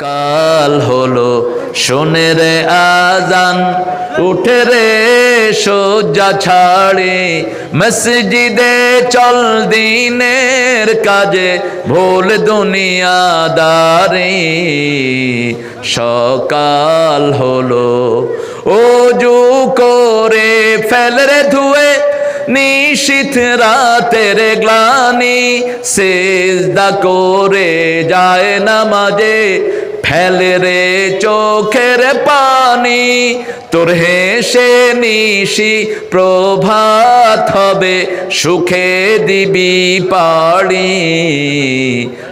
কাল হলো, শোনে রে আজান, উঠে রে সজ্জা ছাড়ে, মসজিদে চল দিনের কাজে, ভুল দুনিয়াদারে। সকাল হলো ওজু করে ফেল রে ধুয়ে নিশীথ রাতের গ্লানি সেজদা করে যায় নামাজে, ফেলে রে চোখের পানি। তোর হেসে নিশি প্রভাত হবে, সুখে দিবি পাড়ি।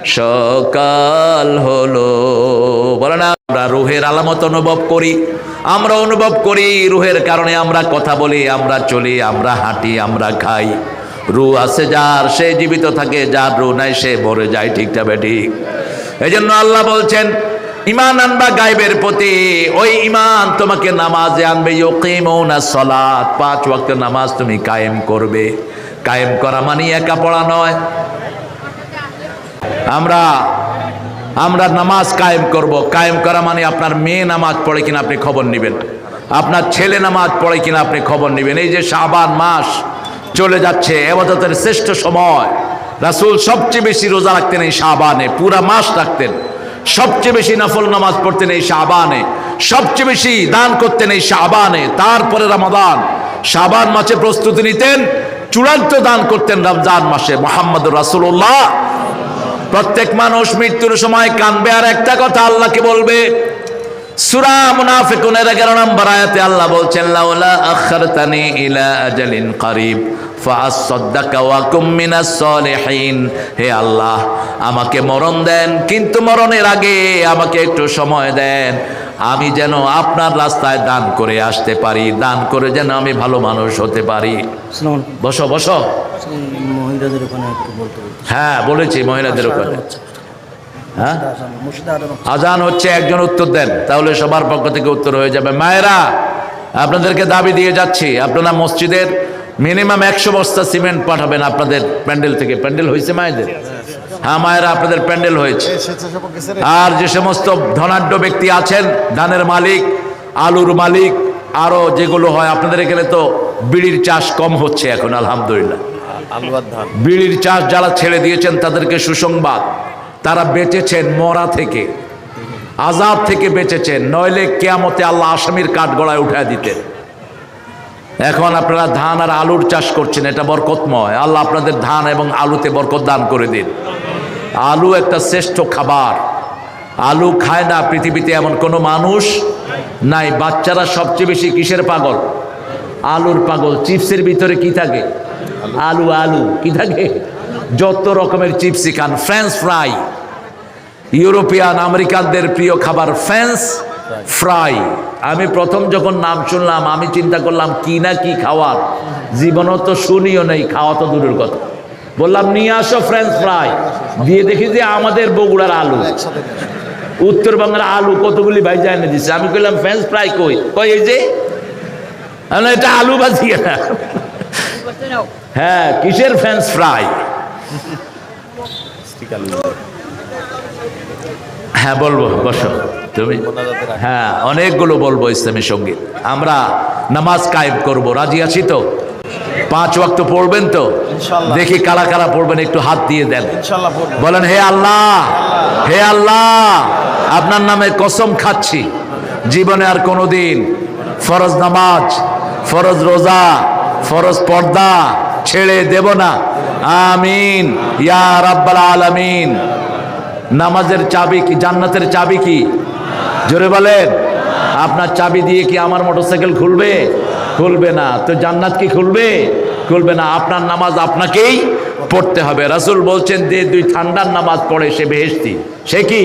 সকাল হলো, বলে না। আমরা রুহের আলামত অনুভব করি, আমরা অনুভব করি রুহের কারণে আমরা কথা বলি, আমরা চলি, আমরা হাঁটি, আমরা খাই। রু আছে যার, সে জীবিত থাকে, যার রু নাই, সে মরে যায় ঠিকটা ঠিক এই জন্য আল্লাহ বলছেন ইমান আনবা গাইবের প্রতি, ওই ইমান তোমাকে নামাজে আনবে পাঁচ ওয়াক্ত নামাজ তুমি কায়েম করবে। কায়েম করা মানে একা পড়া নয়। আমরা আমরা নামাজ কায়েম করব। কায়েম করা মানে আপনার মেয়ে নামাজ পড়ে কিনা আপনি খবর নেবেন। আপনার ছেলে নামাজ পড়ে কিনা আপনি খবর নেবেন। এই যে শাবান মাস চলে যাচ্ছে, এবাদতের শ্রেষ্ঠ সময়। রাসূল সবচেয়ে বেশি রোজা রাখতেন এই শাবানে, পুরা মাস রাখতেন। সবচেয়ে বেশি নফল নামাজ পড়তেন এই শাবানে। সবচেয়ে বেশি দান করতেন এই শাবানে। তারপরে রমাদান। শাবান মাসে প্রস্তুতি নিতেন, চূড়ান্ত দান করতেন রমজান মাসে। মোহাম্মদ রাসূলুল্লাহ। প্রত্যেক মানুষ মৃত্যুর সময় কানবে আর একটা কথা আল্লাহকে বলবে? সুরা মুনাফিকুনের এগারো নম্বর আয়াতে আল্লাহ বলছেন লাউলা আখারতানি ইলা আজালিন কারিব হে আল্লাহ আমাকে মরণ দেন কিন্তু মরণের আগে আমাকে একটু সময় দেন। আমি যেন আপনার রাস্তায় দান করে আসতে পারি দান করে যেন আমি ভালো মানুষ হতে পারি। বসো বসো। মহিলাদের ওখানে একটু বলতে হ্যাঁ বলেছি মহিলাদের ওখানে। হ্যাঁ? আজান হচ্ছে। একজন উত্তর দেন তাহলে সবার পক্ষ থেকে উত্তর হয়ে যাবে। মায়েরা আপনাদেরকে দাবি দিয়ে যাচ্ছি আপনারা মসজিদের মিনিমাম একশো বস্তা সিমেন্ট পাঠাবেন আপনাদের প্যান্ডেল থেকে। প্যান্ডেল হয়েছে মায়েদের? হ্যাঁ মায়েরা আপনাদের প্যান্ডেল হয়েছে। আর যে সমস্ত ধনাঢ্য ব্যক্তি আছেন ধানের মালিক আলুর মালিক আরও যেগুলো হয় আপনাদের এখানে তো বিড়ির চাষ কম হচ্ছে এখন আলহামদুলিল্লাহ। বিড়ির চাষ যারা ছেড়ে দিয়েছেন তাদেরকে সুসংবাদ। তারা বেঁচেছেন মরা থেকে, আজাদ থেকে বেঁচেছেন, নইলে কেয়ামতে আল্লাহ আসামির কাঠ গড়ায় উঠা দিতেন। এখন আপনারা ধান আর আলুর চাষ করছেন, এটা বরকতময়। আল্লাহ আপনাদের ধান এবং আলুতে বরকত দান করে দিন। আলু একটা শ্রেষ্ঠ খাবার। আলু খায় না পৃথিবীতে এমন কোনো মানুষ নাই। বাচ্চারা সবচেয়ে বেশি কিসের পাগল? আলুর পাগল। চিপসের ভিতরে কি থাকে? আলু আলু, কি থাকে? যত রকমের চিপসই খান। French fry. ইউরোপিয়ান, আমেরিকানদের প্রিয় খাবার ফ্রেঞ্চ ফ্রাই। আমি প্রথম যখন নাম শুনলাম, আমি চিন্তা করলাম, কি না কি খাওয়ার জীবনও তো শুনিও নেই, খাওয়া তো দূরের কথা। বললাম, নিয়ে আসো ফ্রেঞ্চ ফ্রাই। দিয়ে দেখি যে আমাদের বগুড়ার আলু। উত্তরবঙ্গের আলু কতগুলি ভাই না দিচ্ছে আমি কইলাম, ফ্রেঞ্চ ফ্রাই কই? কই এই যে? এটা আলু ভাজি না। হ্যাঁ কিসের ফ্রেঞ্চ ফ্রাই হ্যাঁ বলব বসো। তুমি হ্যাঁ অনেকগুলো বলব ইসলামী সংগীত। আমরা নামাজ কায়েম করব। রাজি আছি তো? পাঁচ ওয়াক্ত পড়বেন তো? দেখি কারা কারা পড়বেন একটু হাত দিয়ে দেন। বলেন হে আল্লাহ হে আল্লাহ আপনার নামে কসম খাচ্ছি। জীবনে আর কোনোদিন ফরজ নামাজ ফরজ রোজা, ফরজ পর্দা ছেড়ে দেব না। আমিন। ইয়া আলামিন। নামাজের চাবি কি, জান্নাতের চাবি কি? জোরে বলেন। আপনার চাবি দিয়ে কি আমার মোটরসাইকেল খুলবে? খুলবে না। তো জান্নাত কি খুলবে? খুলবে না। আপনার নামাজ আপনাকেই পড়তে হবে। রাসূল বলছেন, যে দুই ঠান্ডার নামাজ পড়ে, সে বেহেশতি। সে কি?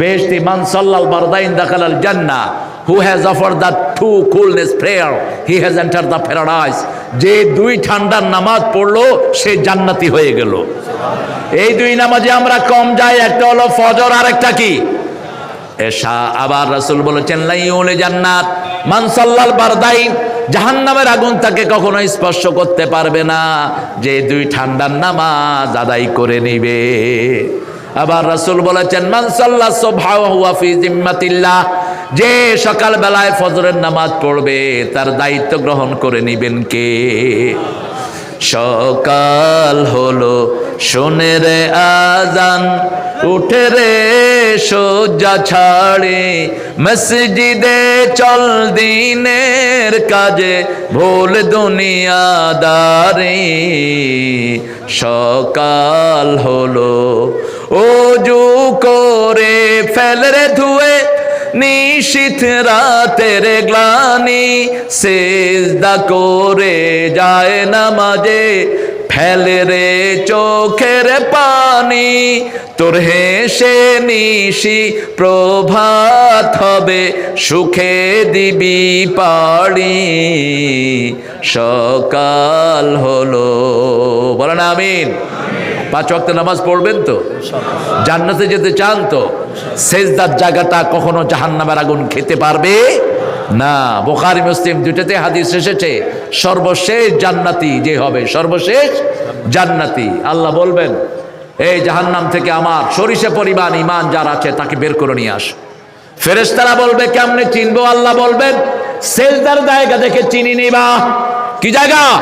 বেহেশতি মান সাল্লাল বারদাইন দাখালাল জান্না। Who has offer the two coolness prayer he has enter the paradise যে দুই ঠান্ডার নামাজ পড়ল, সে জান্নাতি হয়ে গেল। এই দুই নামাজে আমরা কম যাই, একটা হলো ফজর আর একটা কি? এশা। আবার রাসূল বলেছেন, লাইউলে জান্নাত। মান সাল্লাল বারদাইন জাহান্নামের আগুন তাকে কখনো স্পর্শ করতে পারবে না। যে দুই ঠান্ডার নামাজ আদায় করে নিবে। আবার রাসূল বলেছেন মানসাল্লাহ যে সকাল বেলায় ফজরের নামাজ পড়বে, তার দায়িত্ব গ্রহণ করে নিবেন কে? সকাল হলো শোনে রে আজান, উঠে রে সজ্জা ছাড়ে। মসজিদে চল দিনের কাজে, ভুল দুনিয়াদারে। সকাল হলো ওজু করে ফেল রে ধুয়ে, নিশীথ রাতের গ্লানি, সেজদা করে যায় নামাজে। ফেলে রে চোখের পানি, তোর হেসে নিশি প্রভাত হবে, সুখে দিবি পাড়ি। সকাল হলো বলেন আমিন। পাঁচ ওয়াক্ত নামাজ পড়বেন তো? জান্নাতে যেতে চান তো? সেজদার জায়গাটা কখনো জাহান্নামের আগুন খেতে পারবে? না, বোখারি, মুসলিম দুটাতে হাদিস এসেছে, সর্বশেষ জান্নাতি যে হবে, সর্বশেষ জান্নাতি। আল্লাহ বলবেন, এই জাহান্নাম থেকে আমার সরিষা পরিমাণ ইমান যার আছে, তাকে বের করে নিয়ে আস। ফেরেশতারা বলবে, কেমনে চিনবো? আল্লাহ বলবেন, সেজদার জায়গা দেখে চিনি নিবা। কি জায়গা?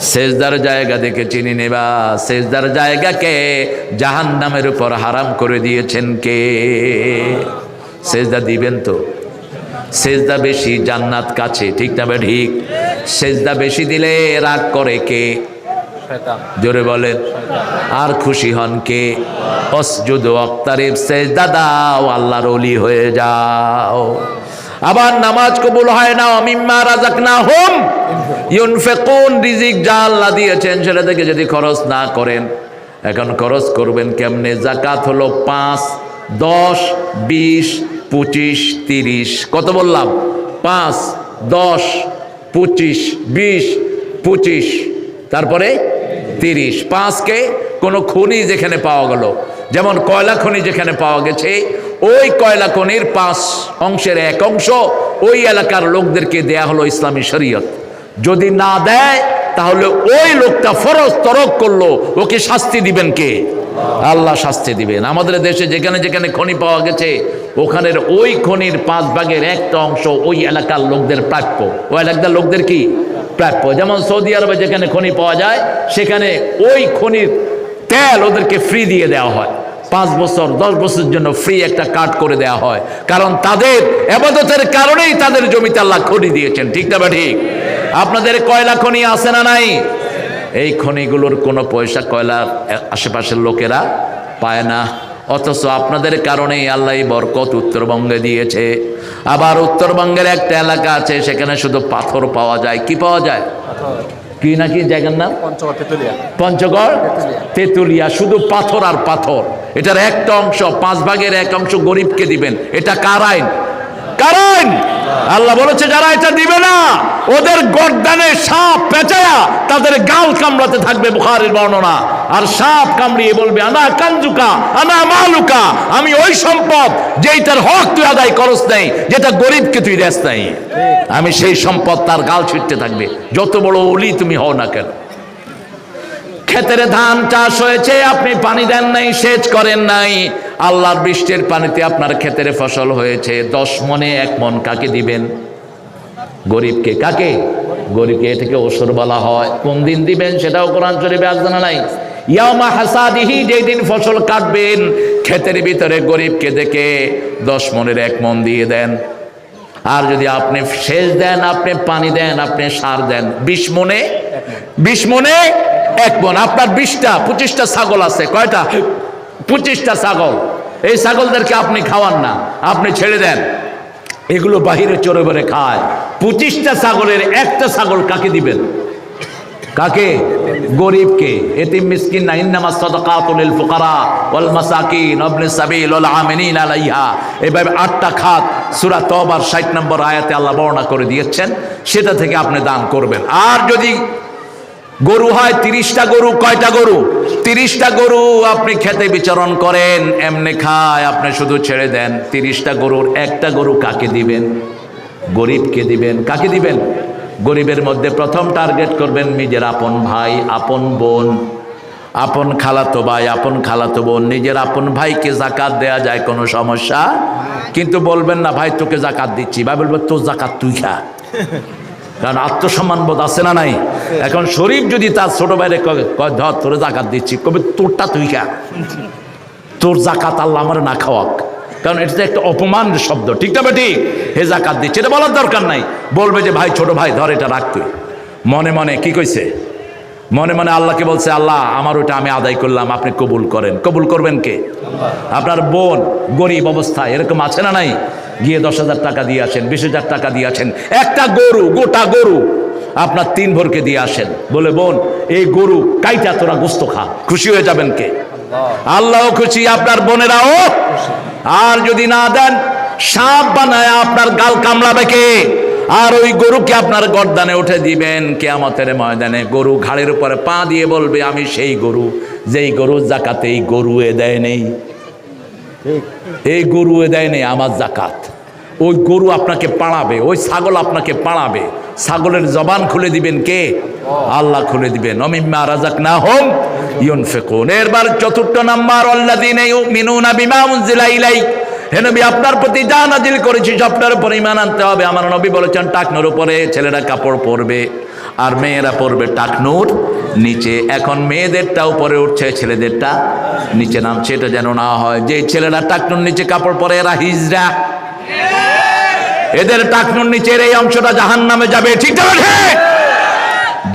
সেজদার জায়গা দেখে চিনি নেবা। সেজদার জায়গাকে জাহান নামের উপর হারাম করে দিয়েছেন কে? সেজদা দিবেন তো। সেজদা বেশি জান্নাত কাছে ঠিক না বে ঠিক। সেজদা বেশি দিলে রাগ করে কে? জোরে বলেন। আর খুশি হন কে? অসজুদ অক্তারিব সেজদা দাও আল্লাহর অলি হয়ে যাও। আবার নামাজ কবুল হয় না অমিম্মা রাজাক না হোম ইউনফেকুন রিজিক যা আল্লাহ দিয়েছেন সেটা থেকে যদি খরচ না করেন এখন খরচ করবেন কেমনে? জাকাত হলো পাঁচ দশ বিশ পঁচিশ, তিরিশ, কত বললাম? পাঁচ, দশ, পঁচিশ, বিশ, পঁচিশ, তারপরে তিরিশ। পাঁচকে কোনো খনি যেখানে পাওয়া গেল, যেমন কয়লা খনি যেখানে পাওয়া গেছে, ওই কয়লা খনির পাঁচ অংশের এক অংশ ওই এলাকার লোকদেরকে দেয়া হলো ইসলামী শরীয়ত। যদি না দেয়, তাহলে ওই লোকটা ফরজ তরক করল, ওকে শাস্তি দিবেন কে? আল্লাহ শাস্তি দিবেন। আমাদের দেশে যেখানে যেখানে খনি পাওয়া গেছে, ওখানের ওই খনির পাঁচ ভাগের একটা অংশ ওই এলাকার লোকদের প্রাপ্য। ওই এলাকার লোকদের কি? প্রাপ্য। যেমন সৌদি আরবে যেখানে খনি পাওয়া যায়, সেখানে ওই খনির তেল ওদেরকে ফ্রি দিয়ে দেওয়া হয়। পাঁচ বছর, দশ বছরের জন্য ফ্রি একটা কাট করে দেওয়া হয়। কারণ তাদের এবাদতের কারণেই তাদের জমিতে আল্লাহ খনি দিয়েছেন। ঠিক না বা ঠিক? আপনাদের কয়লা খনি আছে না নাই? এই খনিগুলোর কোনো পয়সা কয়লার আশেপাশের লোকেরা পায় না। অথচ আপনাদের কারণেই আল্লাহ বরকত উত্তরবঙ্গে দিয়েছে। আবার উত্তরবঙ্গের একটা এলাকা আছে সেখানে শুধু পাথর পাওয়া যায়। কি পাওয়া যায়? কি নাকি জায়গার নাম? পঞ্চগড় তেতুলিয়া। পঞ্চগড়? তেতুলিয়া শুধু পাথর আর পাথর। এটার একটা অংশ পাঁচ ভাগের এক অংশ গরিবকে দিবেন। এটা কার আইন? কার আইন আল্লাহ বলেছে, যারা এটা দিবে না, ওদের গর্দানে সাপ পেঁচায়া তাদের গাল কামড়াতে থাকবে বুখারের বর্ণনা। আর সাপ কামড়িয়ে বলবে, আনা কাঞ্জুকা আনা মালুকা, আমি ওই সম্পদ যেইটার হক তুই আদায় করস নাই, যেটা গরিবকে তুই দেস নাই। আমি সেই সম্পদ তার গাল ছিটতে থাকবে। যত বড় অলি তুমি হও না কেন? ক্ষেতের ধান চাষ হয়েছে, আপনি পানি দেন নাই, সেচ করেন নাই। আল্লাহর বৃষ্টির পানিতে আপনার ক্ষেতের ফসল হয়েছে। দশ মনে এক মন কাকে দিবেন? গরিবকে কাকে? গরিবকে এটাকে ওসর বলা হয়। কোন দিন দিবেন সেটাও কোরআন শরীফে জানা নাই। ইয়ামা হাসাদিহি যেই দিন ফসল কাটবেন, ক্ষেতের ভিতরে গরিবকে দেখে দশ মনের এক মন দিয়ে দেন। আর যদি আপনি সেচ দেন, আপনি পানি দেন, আপনি সার দেন, বিশ মনে বিশ মনে এক মন। আপনার বিশটা, পঁচিশটা ছাগল আছে, কয়টা? পঁচিশটা ছাগল। এই ছাগলদেরকে আপনি খাওয়ান না, আপনি ছেড়ে দেন। এগুলো বাহিরে চড়ে বেড়ে খায়। পঁচিশটা ছাগলের একটা ছাগল কাকে দিবেন? কাকে? গরিবকে। এতিম মিসকিন না, ইন্নামা সাদাকাতুল ফুকারা ওয়াল মাসাকিন ইবনে সাবিল ওয়াল আমিনিন আলাইহা। এভাবে আটটা খাত সূরা তওবার 60 নম্বর আয়াতে আল্লাহ বর্ণনা করে দিয়েছেন। সেটা থেকে আপনি দান করবেন। আর যদি গরু হয় তিরিশটা গরু, কয়টা গরু? তিরিশটা গরু আপনি খেতে বিচরণ করেন, এমনি খায়, আপনি শুধু ছেড়ে দেন। তিরিশটা গরুর একটা গরু কাকে দিবেন? গরিবকে দিবেন। কাকে দিবেন? গরিবের মধ্যে প্রথম টার্গেট করবেন নিজের আপন ভাই, আপন বোন। আপন খালাতো ভাই, আপন খালাতো বোন, নিজের আপন ভাইকে জাকাত দেয়া যায়, কোনো সমস্যা? কিন্তু বলবেন না, ভাই, তোকে জাকাত দিচ্ছি। ভাই বলবে, তোর জাকাত তুই খা। কারণ আত্মসম্মান বোধ আছে না নাই? এখন শরীফ যদি তার ছোট কয়, ধর তোরে জাকাত দিচ্ছি। কবে তোরটা তুই খা। তোর জাকাত আল্লাহ আমার না খাওয়াক। কারণ এটা একটা অপমান শব্দ। ঠিক না ঠিক হে জাকাত দিচ্ছে। এটা বলার দরকার নাই। বলবে যে ভাই ছোট ভাই ধর এটা রাখ তুই। মনে মনে কি কইছে? মনে মনে আল্লাহকে বলছে আল্লাহ আমার ওটা আমি আদায় করলাম। আপনি কবুল করেন। কবুল করবেন কে? আপনার বোন গরিব অবস্থায়। এরকম আছে না নাই? গিয়ে দশ হাজার টাকা দিয়ে আসেন, বিশ হাজার টাকা দিয়ে আসেন। একটা গরু, গোটা গরু আপনার তিন ভোরকে দিয়ে আসেন। বলে, বোন, এই গরু কাইটা তোরা গোস্ত খা, খুশি হয়ে যাবেন কে? আল্লাহ খুশি, আপনার বোনেরাও। আর যদি না দেন, সাপ বানায় আপনার গাল কামড়াবে কে? আর ওই গরুকে আপনার গর্দানে উঠে দিবেন কে কেয়ামতের ময়দানে। গরু ঘাড়ের উপরে পা দিয়ে বলবে, আমি সেই গরু, যেই গরুর জাকাতে এই গরু এ দেয় নেই। এই গরু দেয় নেই আমার জাকাত। ওই গরু আপনাকে পাড়াবে, ওই ছাগল আপনাকে পাড়াবে। ছাগলের জবান খুলে দিবেন কে? আল্লাহ খুলে দিবেন। অমিম্মা রাজাক না হোম ইউন ফেকুন এরবার চতুর্থ নাম্বার অল্লাদিন বিমা উনজিলা হে নবী, আপনার প্রতি যা নাজিল করেছি সবটার উপর ইমান আনতে হবে। আমার নবী বলেছেন, টাকনোর উপরে ছেলেরা কাপড় পরবে, আর মেয়েরা পরবে টাকনুর নিচে। এখন মেয়েদেরটা উপরে উঠছে, ছেলেদেরটা নিচে নামছে। এটা যেন না হয়, যে ছেলেরা টাকনুর নিচে কাপড় পরে, এরা হিজরা। এদের টাকনুর নিচের এই অংশটা জাহান নামে যাবে, ঠিক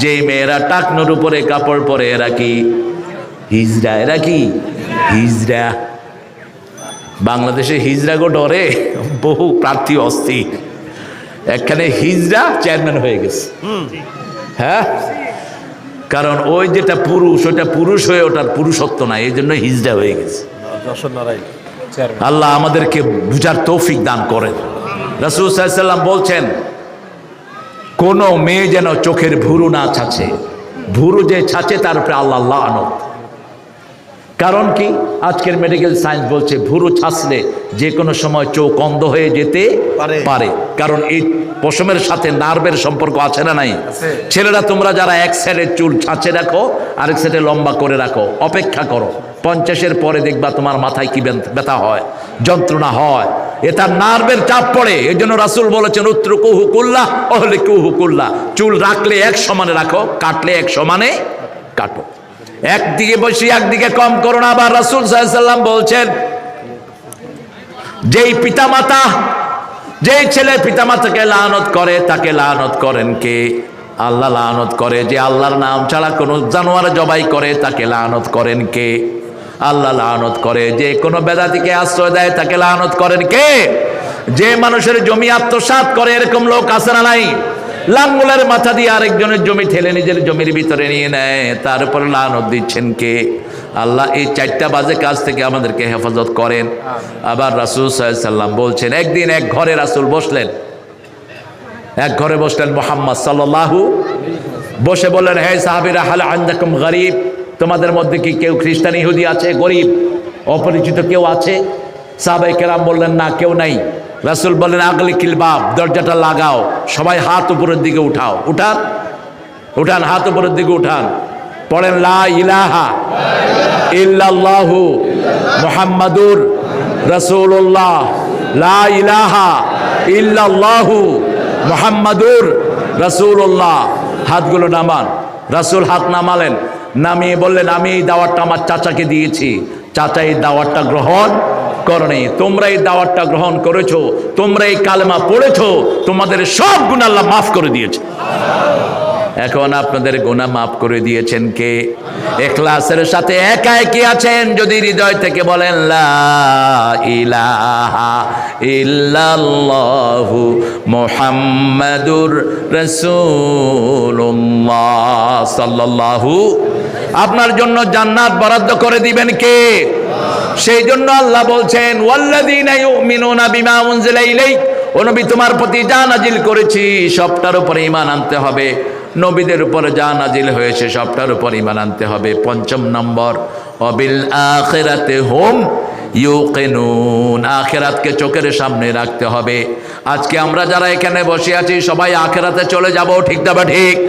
যে মেয়েরা টাকনুর উপরে কাপড় পরে, এরা কি হিজরা? এরা কি হিজরা? বাংলাদেশে হিজরা গো ডরে বহু প্রার্থী অস্থির। একখানে হিজরা চেয়ারম্যান হয়ে গেছে। হ্যাঁ? কারণ ওই যেটা পুরুষ ওটা পুরুষ হয়ে ওটার পুরুষত্ব না এই জন্য হিজরা হয়ে গেছে। আল্লাহ আমাদেরকে বুঝার তৌফিক দান করেন। রাসুল সাল্লাম বলছেন কোনো মেয়ে যেন চোখের ভুরু না ছাছে ভুরু যে ছাছে তার উপরে আল্লাহ আল্লাহ আনত কারণ কি? আজকের মেডিকেল সায়েন্স বলছে ভুরু ছাঁচলে যে কোনো সময় চোখ অন্ধ হয়ে যেতে পারে। কারণ এই পশমের সাথে নার্ভের সম্পর্ক আছে না নাই? ছেলেরা তোমরা যারা এক সাইডে চুল ছাঁচে রাখো আরেক সাইডে লম্বা করে রাখো অপেক্ষা করো। পঞ্চাশের পরে দেখবা তোমার মাথায় কি ব্যথা হয় যন্ত্রণা হয়। এ তার নার্ভের চাপ পড়ে। এই জন্য রাসুল বলেছেন উত্তর কুহু কুল্লা অহলে কুহু কুল্লা। চুল রাখলে এক সমানে রাখো কাটলে এক সমানে কাটো। একদিকে বসে, একদিকে কম করো না। আবার রাসুল সাল্লাম বলছেন, যেই পিতামাতা, যেই ছেলে পিতামাতাকে লানত করে, তাকে লানত করেন কে? আল্লাহ লানত করে যে আল্লাহর নাম ছাড়া কোনো জানোয়ার জবাই করে, তাকে লানত করেন কে? আল্লাহ লানত করে। যে কোনো বেদাতিকে আশ্রয় দেয়, তাকে লানত করেন কে? যে মানুষের জমি আত্মসাৎ করে, এরকম লোক আছে না নাই? লাঙ্গুলের মাথা দিয়ে আরেকজনের জমি ঠেলে নিজের জমির ভিতরে নিয়ে নেয়। তার উপর লানত দিচ্ছেন কে? আল্লাহ এই চারটা বাজে কাজ থেকে আমাদেরকে হেফাজত করেন। আবার রাসুল সাল্লাম বলছেন একদিন এক ঘরে রাসুল বসলেন। এক ঘরে বসলেন মোহাম্মদ সাল্লাহু বসে বললেন হে সাহাবিরা হাল আন্দাকুম গরিব? তোমাদের মধ্যে কি কেউ খ্রিস্টান ইহুদি আছে গরিব? অপরিচিত কেউ আছে? সাহাবাই কেরাম বললেন না কেউ নাই। রাসুল বললেন আগলি কিলবাব দরজাটা লাগাও, সবাই হাত উপরের দিকে উঠাও। উঠান? উঠান, হাত উপরের দিকে উঠান। পড়েন, লা ইলাহা ইল্লাল্লাহু মুহাম্মাদুর রাসূলুল্লাহ। লা ইলাহা ইল্লাল্লাহু হাতগুলো নামান। রাসূল হাত নামালেন। নামিয়ে বললেন, আমি এই দাওয়াতটা আমার চাচাকে দিয়েছি। চাচা এই দাওয়াতটা গ্রহণ করনি তোমরা এই দাওয়াতটা গ্রহণ করেছ তোমরা এই কালেমা পড়েছো, তোমাদের সব গুণ আল্লাহ মাফ করে দিয়েছে। এখন আপনাদের গোনা মাফ করে দিয়েছেন কে? এখলাসের সাথে একা একই আছেন? যদি হৃদয় থেকে বলেন ইলাহা ইল্লাল্লাহু মুহাম্মাদুর রাসূলুল্লাহ সাল্লাল্লাহু আপনার জন্য জান্নাত বরাদ্দ করে দিবেন কে? সেই জন্য আল্লাহ বলছেন ও নবী, তোমার প্রতি যা নাজিল করেছি, সবটার উপরে ইমান আনতে হবে। নবীদের উপরে যা নাজিল হয়েছে, সবটার উপর ইমান আনতে হবে। পঞ্চম নম্বর, অবিল আখেরাতে হোম ইউকিনুন, আখেরাতকে চোখের সামনে রাখতে হবে। আজকে আমরা যারা এখানে বসে আছি, সবাই আখেরাতে চলে যাব, ঠিক দাবা ঠিক?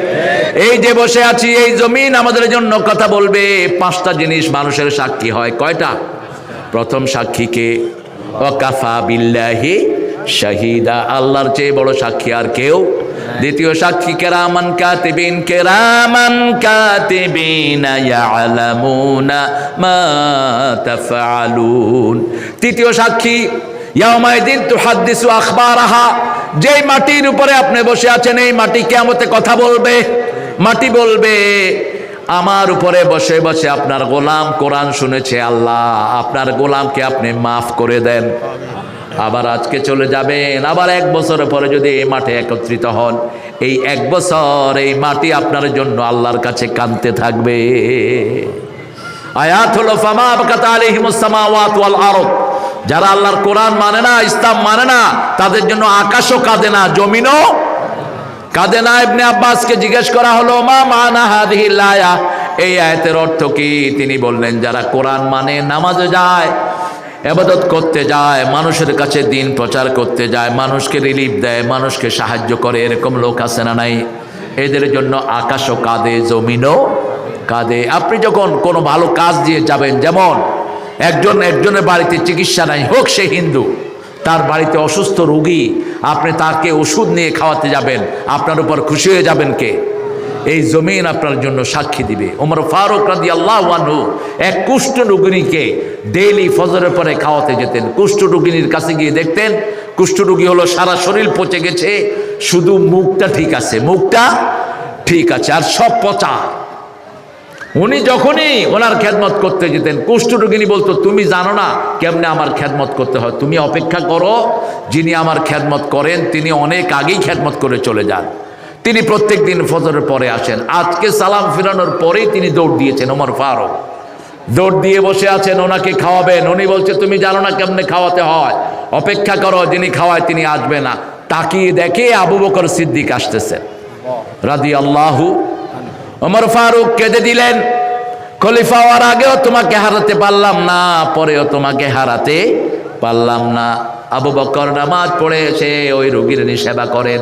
এই যে বসে আছি, এই জমিন আমাদের জন্য কথা বলবে। পাঁচটা জিনিস মানুষের সাক্ষী হয়। কয়টা? প্রথম সাক্ষীকে অকাফা বিল্লাহি শাহিদা আল্লাহর চেয়ে বড় সাক্ষী আর কেউ? দ্বিতীয় সাক্ষী, কেরামান কাতিবিন কেরামান কাতিবিন ইয়ালামুনা মা তাফআলুন। তৃতীয় সাক্ষী ইয়াউমাইদিন তুহাদ্দিসু আখবারাহা, যেই মাটির উপরে আপনি বসে আছেন, এই মাটি কিয়ামতে কথা বলবে। মাটি বলবে, আমার উপরে বসে বসে আপনার গোলাম কোরআন শুনেছে আল্লাহ, আপনার গোলামকে আপনি মাফ করে দেন। আবার আজকে চলে যাবেন। আবার এক বছরের পরে যদি এই মাঠে একত্রিত হন, এই এক বছর এই মাটি আপনার জন্য আল্লাহর কাছে কানতে থাকবে। আয়াত হলো, ফামা আবকাত আলাইহিমুস সামাওয়াত ওয়াল আরদ। যারা আল্লাহর কোরআন মানে না, ইসলাম মানে না, তাদের জন্য আকাশও কাঁদে না, জমিনও কাঁদে না। ইবনে আব্বাসকে জিজ্ঞেস করা হলো, মা মানা আয়া? এই আয়াতের অর্থ কি? তিনি বললেন, যারা কোরআন মানে নামাজে যায় এবাদত করতে যায়, মানুষের কাছে দিন প্রচার করতে যায়, মানুষকে রিলিফ দেয়, মানুষকে সাহায্য করে, এরকম লোক আছে না নাই? এদের জন্য আকাশও কাঁদে, জমিনও কাঁদে। আপনি যখন কোনো ভালো কাজ দিয়ে যাবেন, যেমন একজন, একজনের বাড়িতে চিকিৎসা নাই, হোক সে হিন্দু, তার বাড়িতে অসুস্থ রুগী, আপনি তাকে ওষুধ নিয়ে খাওয়াতে যাবেন, আপনার উপর খুশি হয়ে যাবেন কে? এই জমিন আপনার জন্য সাক্ষী দিবে। ওমর ফারুক রাদি আল্লাহ এক কুষ্ঠ রোগিনীকে ডেইলি ফজরের পরে খাওয়াতে যেতেন। কুষ্ঠ রোগিনীর কাছে গিয়ে দেখতেন, কুষ্ঠ রোগী হলো সারা শরীর পচে গেছে, শুধু মুখটা ঠিক আছে, মুখটা ঠিক আছে, আর সব পচা। উনি যখনই ওনার খেদমত করতে যেতেন কুষ্ঠরোগিনী বলতো, তুমি জানো না কেমনে আমার খেদমত করতে হয়? তুমি অপেক্ষা করো, যিনি আমার খেদমত করেন, তিনি অনেক আগেই খেদমত করে চলে যান। তিনি প্রত্যেক দিন ফজরের পরে আসেন। আজকে সালাম ফিরানোর পরেই তিনি দৌড় দিয়েছেন ওমর ফারুক। দৌড় দিয়ে বসে আছেন, ওনাকে খাওয়াবেন। উনি বলছে, তুমি জানো না কেমনে খাওয়াতে হয়? অপেক্ষা করো, যিনি খাওয়ায় তিনি আসবে না। তাকিয়ে দেখে আবু বকর সিদ্দিক আসতেছেন রাদি আল্লাহু ওমর ফারুক কেঁদে দিলেন। খলিফা হওয়ার আগেও তোমাকে হারাতে পারলাম না, পরেও তোমাকে হারাতে পারলাম না। আবু বকর নামাজ পড়ে এসে ওই রুগীর সেবা করেন।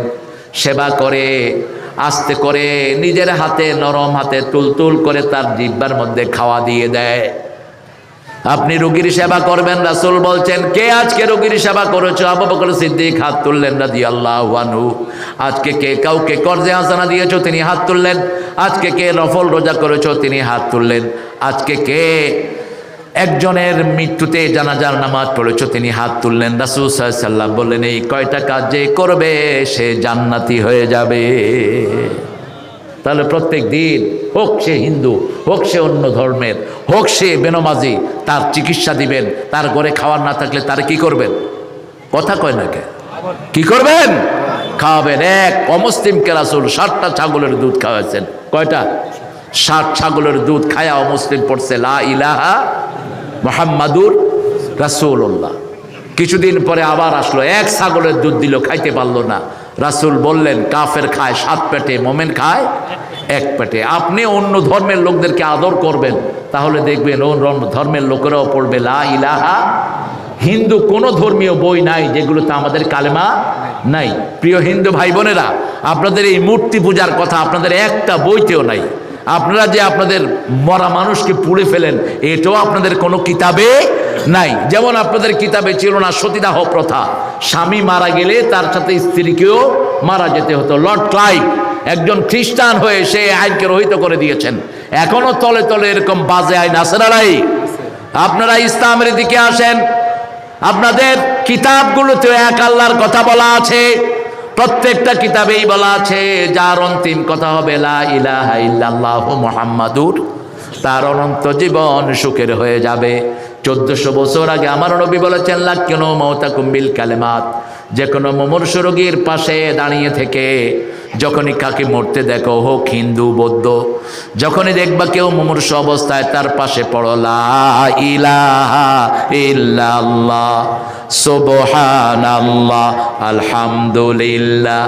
সেবা করে, আস্তে করে নিজের হাতে, নরম হাতে তুলতুল করে তার জিব্বার মধ্যে খাওয়া দিয়ে দেয়। আপনি রুগীর সেবা করবেন, রাসুল বলছেন, কে আজকে রোগীর সেবা করেছ? আবু বকর সিদ্দিক হাত তুললেন রাজি আল্লাহ আনহু। আজকে কে কাউকে কর্জে হাসানা দিয়েছ? তিনি হাত তুললেন। আজকে কে নফল রোজা করেছ? তিনি হাত তুললেন। আজকে কে একজনের মৃত্যুতে জানাজার নামাজ পড়েছ, তিনি হাত তুললেন। রাসুল সাল্লাম বললেন, এই কয়টা কাজ যে করবে, সে জান্নাতি হয়ে যাবে। তাহলে প্রত্যেক দিন হোক সে হিন্দু, হোক সে অন্য ধর্মের, হোক সে বেনমাজি, তার চিকিৎসা দিবেন, তার ঘরে খাওয়ার না থাকলে তার কি করবেন? কথা কয় না কে? কি করবেন? খাওয়াবেন। এক অমুসলিমকে রাসুল ষাটটা ছাগলের দুধ খাওয়াচ্ছেন কয়টা? ষাট ছাগলের দুধ খায়া অমুসলিম পড়ছে, লা ইলাহা মোহাম্মাদুর রাসুল্লাহ কিছুদিন পরে আবার আসলো, এক ছাগলের দুধ দিল, খাইতে পারল না। রাসুল বললেন, কাফের খায়, সাত পেটে, মোমেন খায়, এক পেটে। আপনি অন্য ধর্মের লোকদেরকে আদর করবেন, তাহলে দেখবেন অন্য ধর্মের লোকেরাও পড়বে, লা ইলাহা হিন্দু কোনো ধর্মীয় বই নাই, যেগুলোতে আমাদের কালেমা নাই। প্রিয় হিন্দু ভাই বোনেরা, আপনাদের এই মূর্তি পূজার কথা আপনাদের একটা বইতেও নাই। আপনারা যে আপনাদের মরা মানুষকে পুড়ে ফেলেন, এটাও আপনাদের কোনো কিতাবে নাই। যেমন আপনাদের কিতাবে ছিল না সতীদাহ প্রথা। স্বামী মারা গেলে তার সাথে স্ত্রীকেও মারা যেতে হতো। লর্ড ক্লাইভ একজন খ্রিস্টান হয়ে সে আইনকে রহিত করে দিয়েছেন। এখনও তলে তলে এরকম বাজে আইন আছে না নাই? আপনারা ইসলামের দিকে আসেন। আপনাদের কিতাবগুলোতে এক আল্লাহর কথা বলা আছে। প্রত্যেকটা কিতাবেই বলা আছে, যার অন্তিম কথা হবে, লা তার অনন্ত জীবন সুখের হয়ে যাবে। চোদ্দশো বছর আগে আমার নবী বলেছেন কেন মমতা কুম্বিল কালেমাত যে কোনো মুমূর্ষ রোগীর পাশে দাঁড়িয়ে থেকে যখনই কাকে মরতে দেখো হোক হিন্দু, বৌদ্ধ, যখনই দেখবা কেউ মুমূর্ষ অবস্থায় তার পাশে পড়লা ইল্লাল্লাহ, সুবহানাল্লাহ, আলহামদুলিল্লাহ।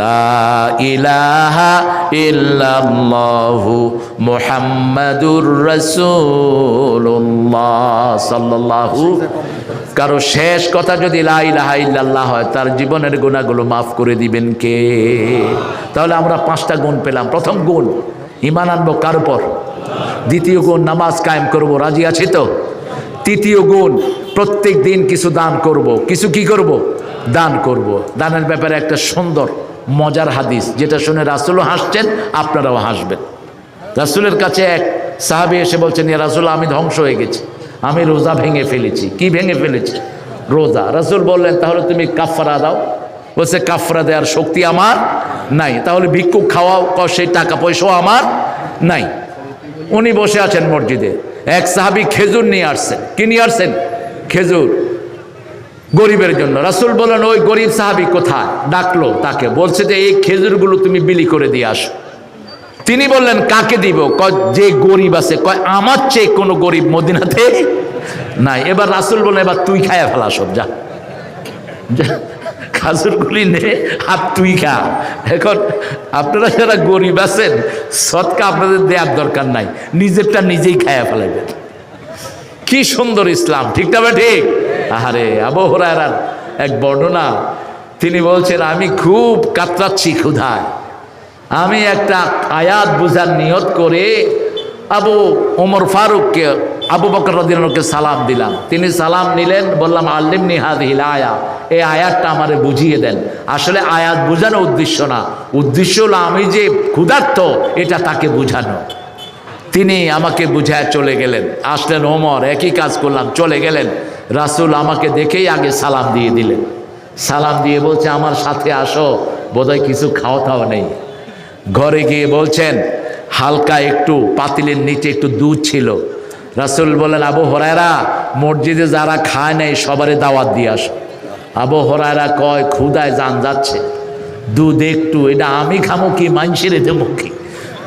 লা ইলাহা ইল্লাল্লাহু মুহাম্মাদুর রাসূলুল্লাহ সাল্লাল্লাহু কারও শেষ কথা যদি লা ইলাহা ইল্লাল্লাহ হয়, তার জীবনের গুণাগুলো মাফ করে দিবেন কে? তাহলে আমরা পাঁচটা গুণ পেলাম। প্রথম গুণ ইমান আনব কার উপর? দ্বিতীয় গুণ, নামাজ কায়েম করব। রাজি আছি তো? তৃতীয় গুণ, প্রত্যেক দিন কিছু দান করব। কিছু কি করব? দান করব। দানের ব্যাপারে একটা সুন্দর, মজার হাদিস, যেটা শুনে রাসুলও হাসছেন, আপনারাও হাসবেন। রাসুলের কাছে এক সাহাবি এসে বলছেন, ইয়া রাসুল, আমি ধ্বংস হয়ে গেছি। আমি রোজা ভেঙে ফেলেছি। কি ভেঙে ফেলেছি? রোজা। রাসুল বললেন, তাহলে তুমি কাফারা দাও। বলছে কাফরা দেওয়ার শক্তি আমার নাই। তাহলে ভিক্ষুক খাওয়াও সেই টাকা পয়সাও আমার নাই। উনি বসে আছেন মসজিদে। এক সাহাবি খেজুর নিয়ে আসছেন। কি নিয়ে আসছেন? খেজুর। গরিবের জন্য। রাসুল বলেন ওই গরিব সাহাবি কোথায়? ডাকলো তাকে, বলছে যে, এই খেজুরগুলো তুমি বিলি করে দিয়ে আসো। তিনি বললেন, কাকে দিব? কয়, যে গরিব আছে। কয়, আমার চেয়ে কোনো গরিব মদিনাতে নাই। এবার রাসুল বলে এবার তুই খায়া ফেলা সব, যা। খাজুরগুলি নে, আর তুই খা এখন আপনারা যারা গরিব আছেন, সৎকা আপনাদের দেওয়ার দরকার নাই। নিজেরটা নিজেই খায়া ফেলাইবেন। কি সুন্দর ইসলাম, ঠিক না ঠিক? আহারে আবহরার এক বর্ণনা। তিনি বলছেন, আমি খুব কাতরাচ্ছি ক্ষুধায়। আমি একটা আয়াত বুঝার নিয়ত করে আবু ওমর ফারুককে, আবু বকর রদিনকে সালাম দিলাম। তিনি সালাম নিলেন, বললাম আল্লিম নিহাদ হিল আয়া, এই আয়াতটা আমারে বুঝিয়ে দেন। আসলে আয়াত বোঝানো উদ্দেশ্য না। উদ্দেশ্য হলো আমি যে ক্ষুধার্ত, এটা তাকে বুঝানো। তিনি আমাকে বুঝায় চলে গেলেন। আসলেন ওমর, একই কাজ করলাম, চলে গেলেন। রাসুল আমাকে দেখেই আগে সালাম দিয়ে দিলেন। সালাম দিয়ে বলছে, আমার সাথে আসো, বোধহয় কিছু খাওয়া দাওয়া নেই। ঘরে গিয়ে বলছেন, হালকা একটু পাতিলের নিচে একটু দুধ ছিল। রাসুল বলেন আবু হরায়রা, মসজিদে যারা খায় নাই, সবারে দাওয়াত দিয়ে আসো। আবু হরায়রা কয় ক্ষুদায় যান যাচ্ছে। দুধ একটু, এটা আমি খামো কি, মানসির দেবো কি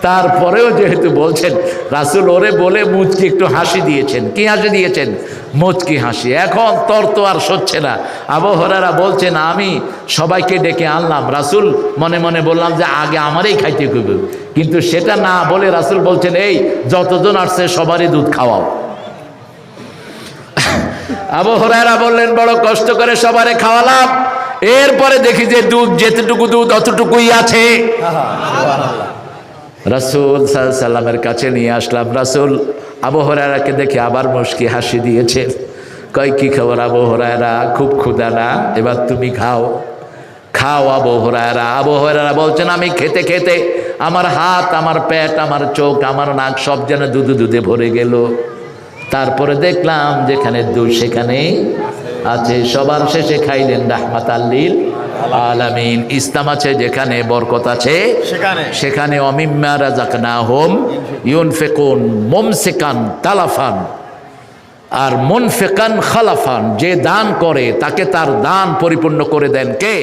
তারপরেও যেহেতু বলছেন, রাসুল ওরে বলে মুচকি একটু হাসি দিয়েছেন। কি হাসি দিয়েছেন? মুচকি হাসি। এখন তর তো আর সচ্ছে না। আবহরারা বলছেন আমি সবাইকে ডেকে আনলাম। রাসুল মনে মনে বললাম যে আগে আমারই খাইতে কইবে। কিন্তু সেটা না বলে রাসুল বলছেন এই যতজন আসছে সবারই দুধ খাওয়াও। আবহরারা বললেন বড় কষ্ট করে সবারে খাওয়ালাম। এরপরে দেখি যে দুধ যেতটুকু দুধ অতটুকুই আছে। রাসুল সাল্লামের কাছে নিয়ে আসলাম। রাসুল আবহরারাকে দেখে আবার মুশকি হাসি দিয়েছে। কয়, কি খবর আবহরায়রা খুব ক্ষুদা না? এবার তুমি খাও। খাও আবহরায়রা আবহরায়রা বলছেন, আমি খেতে খেতে আমার হাত, আমার পেট, আমার চোখ, আমার নাক সব যেন দুধে দুধে ভরে গেল। তারপরে দেখলাম যেখানে দুধ সেখানেই আছে। সবার শেষে খাইলেন রাহমাত আল্লিল আলামিন ইসলাম আছে যেখানে বরকত আছে সেখানে। সেখানে অমিম্মা রাজাকনা হোম ইউনফেকুন মোমসেকান তালাফান আর মনফেকান খালাফান যে দান করে তাকে তার দান পরিপূর্ণ করে দেন কে?